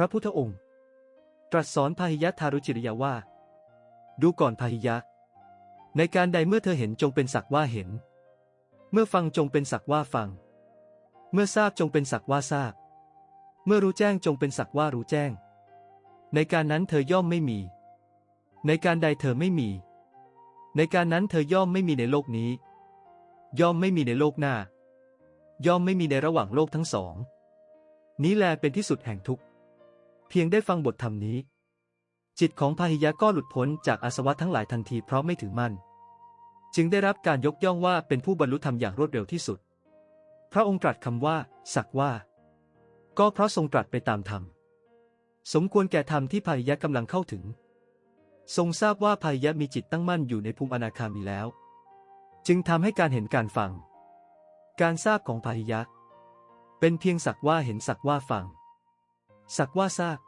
พระพุทธองค์ ตรัสสอนพาหิยะทารุจิริยาว่า ดูก่อนพาหิยะ ในการใดเมื่อเธอเห็นจงเป็นสักว่าเห็น เมื่อฟังจงเป็นสักว่าฟัง เมื่อทราบจงเป็นสักว่าทราบ เมื่อรู้แจ้งจงเป็นสักว่ารู้แจ้ง ในการนั้นเธอย่อมไม่มี ในการใดเธอไม่มี ในการนั้นเธอย่อมไม่มีในโลกนี้ ย่อมไม่มีในโลกหน้า ย่อมไม่มีในระหว่างโลกทั้งสองนี้แลเป็นที่สุดแห่งทุกข์ เพียงได้ฟังบทธรรมนี้ จิตของพาหิยะก็หลุดพ้นจากอาสวะทั้งหลายทันทีเพราะไม่ถือมั่น จึงได้รับการยกย่องว่าเป็นผู้บรรลุธรรมอย่างรวดเร็วที่สุด พระองค์ตรัสคำว่า สักว่า ก็เพราะทรงตรัสไปตามธรรม สมควรแก่ธรรมที่พาหิยะกำลังเข้าถึง ทรงทราบว่าพาหิยะมีจิตตั้งมั่นอยู่ในภูมิอนาคามีแล้ว จึงทำให้การเห็นการฟัง การทราบของพาหิยะเป็นเพียงสักว่าเห็นสักว่าฟัง สักว่าทราบ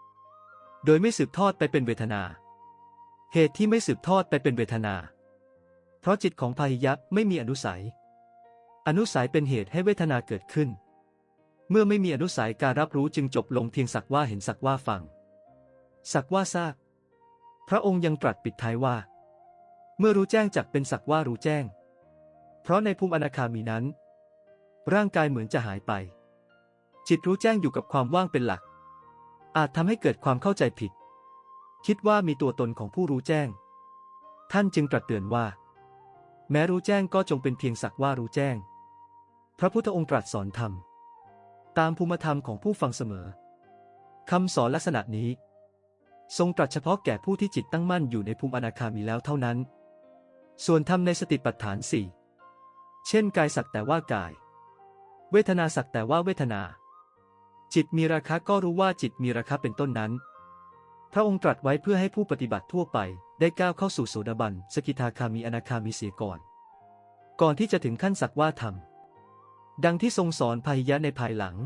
โดยไม่สืบทอดไปเป็นเวทนา เหตุที่ไม่สืบทอดไปเป็นเวทนา เพราะจิตของพาหิยะไม่มีอนุสัย อนุสัยเป็นเหตุให้เวทนาเกิดขึ้น เมื่อไม่มีอนุสัยการรับรู้จึงจบลงเพียงสักว่าเห็นสักว่าฟัง สักว่าทราบพระองค์ยังตรัสปิดท้ายว่า เมื่อรู้แจ้งจักเป็นสักว่ารู้แจ้ง เพราะในภูมิอนาคามีนั้น ร่างกายเหมือนจะหายไป จิตรู้แจ้งอยู่กับความว่างเป็นหลัก อาจทำให้เกิดความเข้าใจผิด คิดว่ามีตัวตนของผู้รู้แจ้ง ท่านจึงตรัสเตือนว่า แม้รู้แจ้งก็จงเป็นเพียงสักว่ารู้แจ้ง พระพุทธองค์ตรัสสอนธรรม ตามภูมิธรรมของผู้ฟังเสมอคำสอนลักษณะนี้ ทรงตรัสเฉพาะแก่ผู้ที่จิตตั้งมั่นอยู่ในภูมิอนาคามีแล้วเท่านั้น ส่วนธรรมในสติปัฏฐานสี่เช่นกายสักแต่ว่ากาย เวทนาสักแต่ว่าเวทนา จิตมีราคาก็รู้ว่าจิตมีราคาเป็นต้นนั้น พระองค์ตรัสไว้เพื่อให้ผู้ปฏิบัติทั่วไป ได้ก้าวเข้าสู่โสดาบัน สกิทาคามีอนาคามีเสียก่อน ก่อนที่จะถึงขั้นสักว่าธรรม ดังที่ทรงสอนพาหิยะในภายหลัง